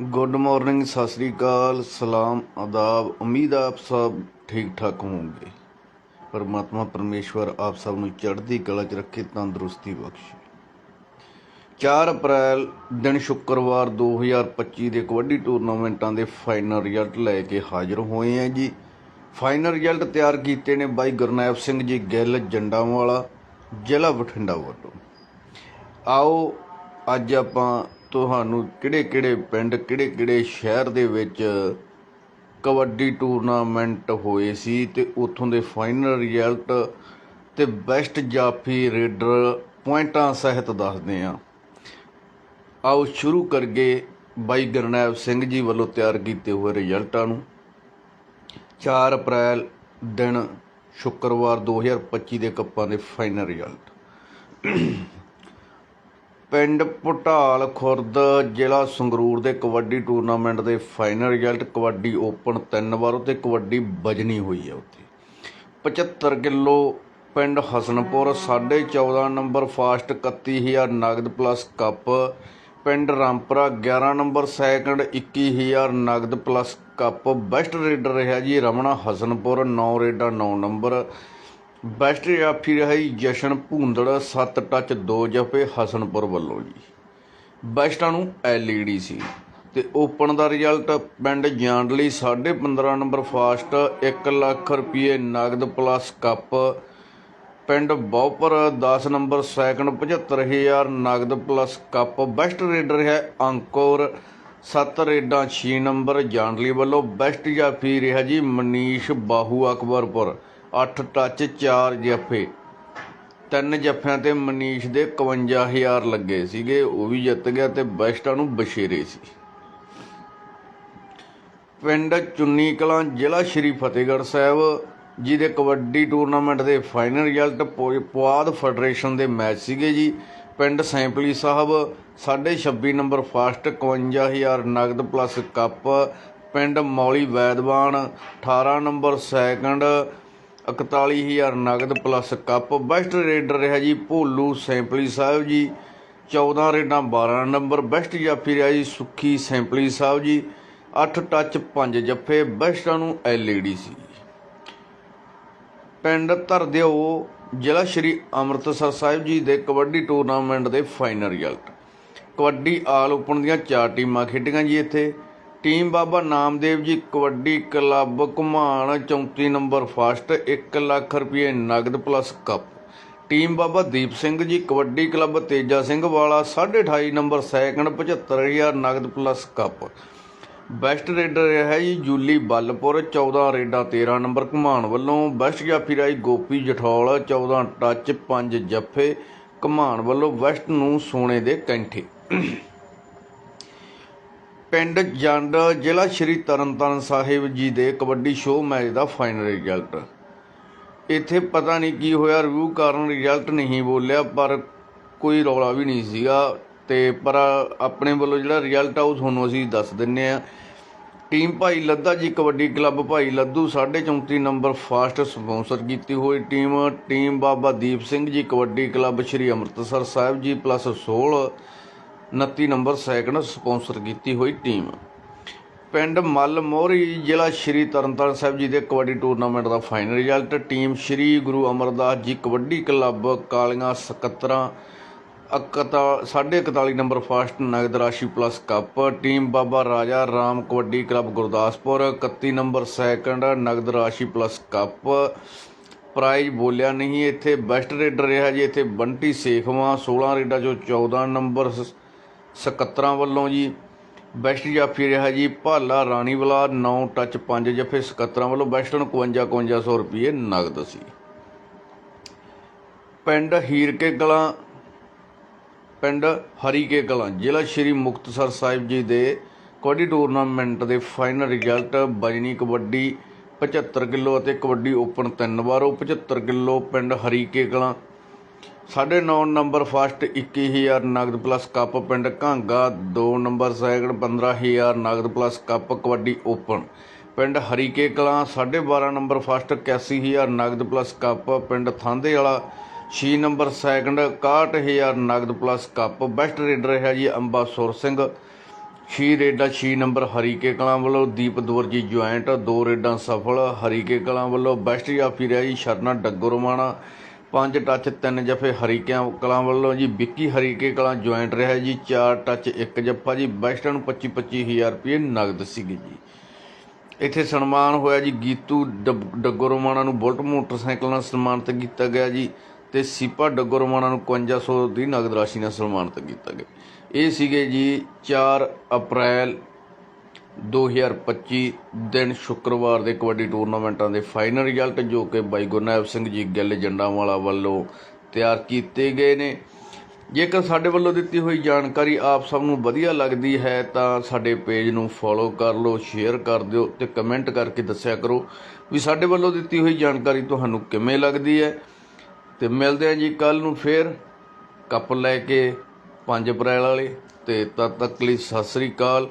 Good morning Sat Sri ਅਕਾਲ, ਸਲਾਮ, ਆਦਾਬ। ਉਮੀਦ ਆਪ ਸਭ ਠੀਕ ਠਾਕ ਹੋਵੋਗੇ। ਪਰਮਾਤਮਾ ਪਰਮੇਸ਼ਵਰ ਆਪ ਸਭ ਨੂੰ ਚੜ੍ਹਦੀ ਕਲਾ 'ਚ ਰੱਖੇ, ਤੰਦਰੁਸਤੀ ਬਖਸ਼ੇ। 4 ਅਪ੍ਰੈਲ, ਦਿਨ ਸ਼ੁੱਕਰਵਾਰ 2025 ਦੇ ਕਬੱਡੀ ਟੂਰਨਾਮੈਂਟਾਂ ਦੇ ਫਾਈਨਲ ਰਿਜ਼ਲਟ ਲੈ ਕੇ ਹਾਜ਼ਰ ਹੋਏ ਆ ਜੀ। ਫਾਈਨਲ ਰਿਜ਼ਲਟ ਤਿਆਰ ਕੀਤੇ ਨੇ ਬਾਈ ਗੁਰਨੈਬ ਸਿੰਘ ਜੀ ਗਿੱਲ ਜੰਡਾਂਵਾਲਾ, ਜ਼ਿਲ੍ਹਾ ਬਠਿੰਡਾ ਵੱਲੋਂ। ਆਓ, ਅੱਜ ਆਪਾਂ ਤੁਹਾਨੂੰ ਕਿਹੜੇ ਕਿਹੜੇ ਪਿੰਡ, ਕਿਹੜੇ ਕਿਹੜੇ ਸ਼ਹਿਰ ਦੇ ਵਿੱਚ ਕਬੱਡੀ ਟੂਰਨਾਮੈਂਟ ਹੋਏ ਸੀ ਤੇ ਉੱਥੋਂ ਦੇ ਫਾਈਨਲ ਰਿਜ਼ਲਟ ਤੇ ਬੈਸਟ ਜਾਫੀ ਰੇਡਰ ਪੁਆਇੰਟਾਂ ਸਹਿਤ ਦੱਸਦੇ ਹਾਂ। ਆਓ ਸ਼ੁਰੂ ਕਰਗੇ ਬਾਈ ਗਰਨੈਬ ਸਿੰਘ ਜੀ ਵੱਲੋਂ ਤਿਆਰ ਕੀਤੇ ਹੋਏ ਰਿਜ਼ਲਟਾਂ ਨੂੰ। 4 ਅਪ੍ਰੈਲ ਦਿਨ ਸ਼ੁੱਕਰਵਾਰ 2025 ਦੇ ਕੱਪਾਂ ਦੇ ਫਾਈਨਲ ਰਿਜ਼ਲਟ ਪਿੰਡ ਭੁਟਾਲ ਖੁਰਦ ਜ਼ਿਲ੍ਹਾ ਸੰਗਰੂਰ ਦੇ ਕਬੱਡੀ ਟੂਰਨਾਮੈਂਟ ਦੇ ਫਾਈਨਲ ਰਿਜ਼ਲਟ ਕਬੱਡੀ ਓਪਨ ਤਿੰਨ ਵਾਰ ਉਤੇ ਕਬੱਡੀ ਵਜਣੀ ਹੋਈ ਹੈ ਉੱਥੇ। 75 ਕਿਲੋ ਪਿੰਡ ਹਸਨਪੁਰ 14.5 ਨੰਬਰ ਫਾਸਟ 31000 ਨਗਦ ਪਲੱਸ ਕੱਪ, ਪਿੰਡ ਰਾਮਪੁਰਾ 11 ਨੰਬਰ ਸੈਕੰਡ 21000 ਨਗਦ ਪਲੱਸ ਕੱਪ। ਬੈਸਟ ਰੇਡਰ ਰਿਹਾ ਜੀ ਰਮਣਾ ਹਸਨਪੁਰ 9 ਰੇਡਾਂ 9 ਨੰਬਰ। ਬੈਸਟ ਜਾਫੀ ਰਿਹਾ ਜੀ ਜਸ਼ਨ ਭੂੰਦੜ 7 ਟੱਚ 2 ਜਫੇ ਹਸਨਪੁਰ ਵੱਲੋਂ ਜੀ। ਬੈਸਟਾਂ ਨੂੰ ਐਲਈਡੀ ਸੀ ਤੇ ਓਪਨ ਦਾ ਰਿਜ਼ਲਟ ਪਿੰਡ ਜਾਂਡਲੀ 15.5 ਨੰਬਰ ਫਾਸਟ 1 ਲੱਖ ਰੁਪਏ ਨਗਦ ਪਲੱਸ ਕੱਪ। ਪਿੰਡ ਬੌਪਰ 10 ਨੰਬਰ ਸੈਕੰਡ 75000 ਨਗਦ ਪਲੱਸ ਕੱਪ। ਬੈਸਟ ਰੇਡਰ ਹੈ ਅੰਕੌਰ। 7 ਰੇਡਾਂ 6 ਨੰਬਰ ਜਾਂਡਲੀ ਵੱਲੋਂ ਬੈਸਟ ਜਾਫੀ ਰਿਹਾ ਜੀ ਮਨੀਸ਼ ਬਾਹੂ ਅਕਬਰਪੁਰ। 8 ਟੱਚ 4 ਜੱਫੇ। ਤਿੰਨ ਜੱਫਿਆਂ ਤੇ ਮਨੀਸ਼ ਦੇ 51000 ਲੱਗੇ ਸੀਗੇ। ਉਹ ਵੀ ਜਿੱਤ ਗਿਆ ਤੇ ਬੈਸਟਾਂ ਨੂੰ ਬਸ਼ੇਰੇ ਸੀ। ਪਿੰਡ ਚੁੰਨੀ ਕਲਾਂ ਜ਼ਿਲ੍ਹਾ ਸ਼੍ਰੀ ਫਤਿਹਗੜ੍ਹ ਸਾਹਿਬ, ਜਿਹਦੇ ਕਬੱਡੀ ਟੂਰਨਾਮੈਂਟ ਦੇ ਫਾਈਨਲ ਰਿਜ਼ਲਟ ਪੁਆਦ ਫੈਡਰੇਸ਼ਨ ਦੇ ਮੈਚ ਸੀਗੇ ਜੀ। ਪਿੰਡ ਸੈਂਪਲੀ ਸਾਹਿਬ 26 ਨੰਬਰ ਫਾਸਟ 51000 ਨਗਦ ਪਲੱਸ ਕੱਪ। ਪਿੰਡ ਮੌਲੀ ਵੈਦਵਾਨ 18 ਨੰਬਰ ਸੈਕੰਡ 41000 ਨਗਦ ਪਲੱਸ ਕੱਪ ਬੈਸਟ ਰੇਡਰ ਰਿਹਾ ਜੀ ਭੋਲੂ ਸੈਂਪਲੀ ਸਾਹਿਬ ਜੀ। 14 ਰੇਡਾਂ 12 ਨੰਬਰ ਬੈਸਟ ਜਾਫੀ ਰਿਹਾ ਜੀ ਸੁੱਖੀ ਸੈਂਪਲੀ ਸਾਹਿਬ ਜੀ। 8 ਟੱਚ 5 ਜੱਫੇ। ਬੈਸਟਾਂ ਨੂੰ ਐਲਈਡੀ ਸੀ ਪਿੰਡ ਧਰਦਿਓ, ਜ਼ਿਲ੍ਹਾ ਸ਼੍ਰੀ ਅੰਮ੍ਰਿਤਸਰ ਸਾਹਿਬ ਜੀ ਦੇ ਕਬੱਡੀ ਟੂਰਨਾਮੈਂਟ ਦੇ final result kabaddi all open ਦੀਆਂ ਚਾਰ ਟੀਮਾਂ ਖੇਡੀਆਂ ਜੀ ਇੱਥੇ। Team Baba Namdev ji, kabaddi club Ghuman 34 number first 1 lakh ਰੁਪਏ ਨਗਦ plus cup. Team Baba Deep Singh ji, kabaddi club Teja Singh ਵਾਲਾ 28.5 ਨੰਬਰ ਸੈਕੰਡ 75000 ਨਗਦ ਪਲੱਸ ਕੱਪ। ਬੈਸਟ ਰੇਡਰ ਹੈ ਜੀ, ਜੂਲੀ ਬੱਲਪੁਰ 14 ਰੇਡਾਂ 13 ਨੰਬਰ ਘੁਮਾਣ ਵੱਲੋਂ। ਬੈਸਟ ਜਾਫੀ ਰਾਈ ਗੋਪੀ ਜਠੌਲ 14 ਟੱਚ 5 ਜੱਫੇ ਘੁਮਾਣ ਵੱਲੋਂ ਵੈਸਟ ਨੂੰ ਸੋਨੇ ਦੇ ਕੈਂਠੇ। ਪਿੰਡ ਜੰਡ ਜ਼ਿਲ੍ਹਾ ਸ਼੍ਰੀ ਤਰਨਤਾਰਨ ਸਾਹਿਬ ਜੀ ਦੇ ਕਬੱਡੀ ਸ਼ੋਅ ਮੈਚ ਦਾ ਫਾਈਨਲ ਰਿਜ਼ਲਟ ਇੱਥੇ ਪਤਾ ਨਹੀਂ ਕੀ ਹੋਇਆ ਰਿਵਿਊ ਕਾਰਨ ਰਿਜ਼ਲਟ ਨਹੀਂ ਬੋਲਿਆ, ਪਰ ਕੋਈ ਰੌਲਾ ਵੀ ਨਹੀਂ ਸੀਗਾ। ਤੇ ਪਰ ਆਪਣੇ ਵੱਲੋਂ ਜਿਹੜਾ ਰਿਜ਼ਲਟ ਆ, ਉਹ ਤੁਹਾਨੂੰ ਅਸੀਂ ਦੱਸ ਦਿੰਨੇ ਆ। ਟੀਮ ਭਾਈ ਲੱਦਾ ਜੀ, ਕਬੱਡੀ ਕਲੱਬ ਭਾਈ ਲੱਦੂ 34 ਨੰਬਰ ਫਾਸਟ ਸਪਾਂਸਰ ਕੀਤੀ ਹੋਈ team. Team Baba Deep Singh ji, kabaddi club Shri Amritsar Sahib ji plus 16 29 number second sponsor ਕੀਤੀ ਹੋਈ ਟੀਮ। ਪਿੰਡ ਮੱਲ ਮੋਹਰੀ ਜ਼ਿਲ੍ਹਾ ਸ਼੍ਰੀ ਤਰਨਤਾਰਨ ਸਾਹਿਬ ਜੀ ਦੇ ਕਬੱਡੀ ਟੂਰਨਾਮੈਂਟ ਦਾ final result. Team Shri Guru Amardas ji kabaddi club ਕਾਲੀਆਂ 77 ਇਕਤਾ 41 number fast ਨਗਦ ਰਾਸ਼ੀ plus cup. Team Baba Raja Ram kabaddi club Gurdaspur 31 number second ਨਗਦ ਰਾਸ਼ੀ ਪਲੱਸ ਕੱਪ। ਪ੍ਰਾਈਜ਼ ਬੋਲਿਆ ਨਹੀਂ, ਇੱਥੇ ਬੈਸਟ ਰੇਡਰ ਰਿਹਾ ਜੀ, ਇੱਥੇ ਬੰਟੀ ਸੇਖਵਾ 16 ਰੇਡਾਂ ਚੋਂ 14 ਨੰਬਰ 77 ਵੱਲੋਂ ਜੀ, ਬੈਸਟ ਜਾਫੀ ਰਿਹਾ ਜੀ, ਭਾਲਾ ਰਾਣੀਵਾਲਾ 9 ਟੱਚ 5 ਜਫੇ 77 ਵੱਲੋਂ ਬੈਸਟਨ ਨੂੰ 51 5100 ਰੁਪਏ ਨਗਦ ਸੀ। ਪਿੰਡ ਹੀਰਕੇ ਕਲਾਂ ਪਿੰਡ ਹਰੀਕੇ ਕਲਾਂ ਜ਼ਿਲ੍ਹਾ ਸ਼੍ਰੀ ਮੁਕਤਸਰ ਸਾਹਿਬ ਜੀ ਦੇ ਕਬੱਡੀ ਟੂਰਨਾਮੈਂਟ ਦੇ ਫਾਈਨਲ ਰਿਜ਼ਲਟ ਬਜਨੀ ਕਬੱਡੀ 75 ਕਿਲੋ ਅਤੇ ਕਬੱਡੀ ਓਪਨ ਤਿੰਨ ਵਾਰ, ਉਹ 75 ਕਿਲੋ ਪਿੰਡ ਹਰੀਕੇ ਕਲਾਂ 9.5 ਨੰਬਰ ਫਾਸਟ 21000 ਨਗਦ ਪਲੱਸ ਕੱਪ ਪਿੰਡ ਘਾਂਗਾ 2 ਨੰਬਰ ਸੈਕੰਡ 15000 ਨਗਦ ਪਲੱਸ ਕੱਪ ਕਬੱਡੀ ਓਪਨ। ਪਿੰਡ ਹਰੀਕੇ ਕਲਾਂ 12.5 ਨੰਬਰ ਫਾਸਟ 81000 ਨਗਦ ਪਲੱਸ ਕੱਪ, ਪਿੰਡ ਥਾਂਦੇ ਵਾਲਾ 6 ਨੰਬਰ ਸੈਕੰਡ 61000 ਨਗਦ ਪਲੱਸ ਕੱਪ। ਬੈਸਟ ਰੇਡਰ ਹੈ ਜੀ ਅੰਬਾ ਸੁਰ ਸਿੰਘ। ਛੇ ਰੇਡਾਂ, ਛੇ ਨੰਬਰ ਹਰੀਕੇ ਕਲਾਂ ਵੱਲੋਂ ਦੀਪ ਦਵਰਜੀ ਜੁਆਇੰਟ, ਦੋ ਰੇਡਾਂ ਸਫਲ। ਹਰੀਕੇ ਕਲਾਂ ਵੱਲੋਂ ਬੈਸਟ ਜਾਫੀ ਰਿਹਾ ਜੀ ਸ਼ਰਨਾ ਡੱਗੋਰਮਾਣਾ ਪੰਜ ਟੱਚ, ਤਿੰਨ ਜਫੇ ਹਰੀਕਿਆਂ ਕਲਾਂ ਵੱਲੋਂ ਜੀ, ਵਿੱਕੀ ਹਰੀਕੇ ਕਲਾਂ ਜੁਆਇੰਟ ਰਿਹਾ ਜੀ, ਚਾਰ ਟੱਚ, ਇੱਕ ਜੱਫਾ ਜੀ ਬੈਸਟਾਂ ਨੂੰ 25 25000 ਰੁਪਏ ਨਗਦ ਸੀਗੇ ਜੀ। ਇੱਥੇ ਸਨਮਾਨ ਹੋਇਆ ਜੀ, ਗੀਤੂ ਡੱਬ- ਡੱਗੋਰਮਾਣਾ ਨੂੰ ਬੁਲਟ ਮੋਟਰਸਾਈਕਲ ਨਾਲ ਸਨਮਾਨਿਤ ਕੀਤਾ ਗਿਆ ਜੀ ਤੇ ਸੀਪਾ ਡੱਗੋ ਰੋਮਾਣਾ ਨੂੰ 5500 ਦੀ ਨਗਦ ਰਾਸ਼ੀ ਨਾਲ ਸਨਮਾਨਿਤ ਕੀਤਾ ਗਿਆ। ਇਹ ਸੀਗੇ ਜੀ 4 ਅਪ੍ਰੈਲ 2025 ਦਿਨ ਸ਼ੁੱਕਰਵਾਰ ਦੇ ਕਬੱਡੀ ਟੂਰਨਾਮੈਂਟਾਂ ਦੇ ਫਾਈਨਲ ਰਿਜ਼ਲਟ ਜੋ ਕਿ ਬਾਈ ਗੁਰਨੈਬ ਸਿੰਘ ਜੀ ਗਿੱਲ ਜੰਡਾਵਾਲਾ ਵੱਲੋਂ ਤਿਆਰ ਕੀਤੇ ਗਏ ਨੇ। ਜੇਕਰ ਸਾਡੇ ਵੱਲੋਂ ਦਿੱਤੀ ਹੋਈ ਜਾਣਕਾਰੀ ਆਪ ਸਭ ਨੂੰ ਵਧੀਆ ਲੱਗਦੀ ਹੈ ਤਾਂ ਸਾਡੇ ਪੇਜ ਨੂੰ ਫੋਲੋ ਕਰ ਲਓ ਸ਼ੇਅਰ ਕਰ ਦਿਓ ਤੇ ਕਮੈਂਟ ਕਰਕੇ ਦੱਸਿਆ ਕਰੋ ਵੀ ਸਾਡੇ ਵੱਲੋਂ ਦਿੱਤੀ ਹੋਈ ਜਾਣਕਾਰੀ ਤੁਹਾਨੂੰ ਕਿਵੇਂ ਲੱਗਦੀ ਹੈ। ਤੇ ਮਿਲਦੇ ਹਾਂ ਜੀ ਕੱਲ ਨੂੰ ਫੇਰ। ਕੱਪ ਲੈ ਕੇ 5 ਅਪ੍ਰੈਲ ਵਾਲੇ ਤੇ ਤਦ ਤੱਕ ਲਈ ਸਤਿ ਸ੍ਰੀ ਅਕਾਲ।